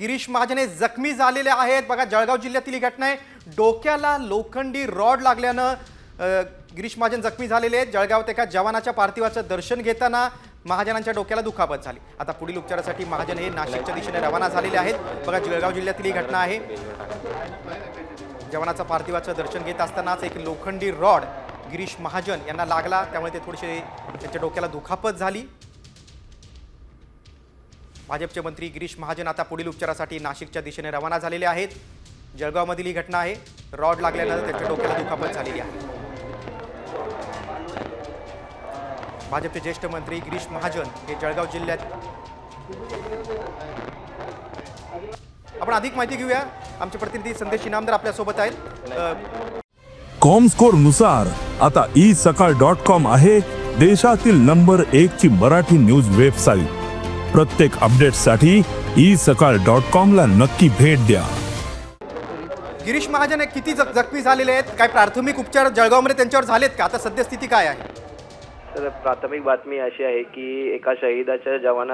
गिरीश महाजन हे जखमी झालेले आहेत. बघा जळगाव जिल्ह्यातील ही घटना आहे. डोक्याला लोखंडी रॉड लागल्यानं गिरीश महाजन जखमी झालेले आहेत. जळगावात एका जवानाच्या पार्थिवाचं दर्शन घेताना महाजनांच्या डोक्याला दुखापत झाली. आता पुढील उपचारासाठी महाजन हे नाशिकच्या दिशेने रवाना झालेले आहेत. बघा जळगाव जिल्ह्यातील ही घटना आहे. जवानाचं पार्थिवाचं दर्शन घेत असतानाच एक लोखंडी रॉड गिरीश महाजन यांना लागला. त्यामुळे ते थोडेसे त्यांच्या डोक्याला दुखापत झाली. भाजपचे मंत्री गिरीश महाजन आता पुढील उपचारासाठी नाशिकच्या दिशेने रवाना झालेले आहेत. जळगावमधील ही घटना आहे. रॉड लागल्यानं त्यांच्या डोक्याला दुखापत झालेली आहे. भाजपचे ज्येष्ठ मंत्री गिरीश महाजन हे जळगाव जिल्ह्यात आपण अधिक माहिती घेऊया. आमचे प्रतिनिधी संदेश इनामदार आपल्यासोबत आहेत. कॉम स्कोरनुसार आता ई सकाळ डॉट कॉम आहे देशातील नंबर एक ची मराठी न्यूज वेबसाईट. प्रत्येक अपडेटसाठी ई सकाळ डॉट कॉम ला नक्की भेट द्या. गिरीश महाजन हे किती जख- जखमी झालेले आहेत? काय प्राथमिक उपचार जळगावमध्ये त्यांच्यावर झालेत का? आता सद्यस्थिती काय आहे? तर प्राथमिक बातमी अशी आहे की एका शहिदाच्या जवानाला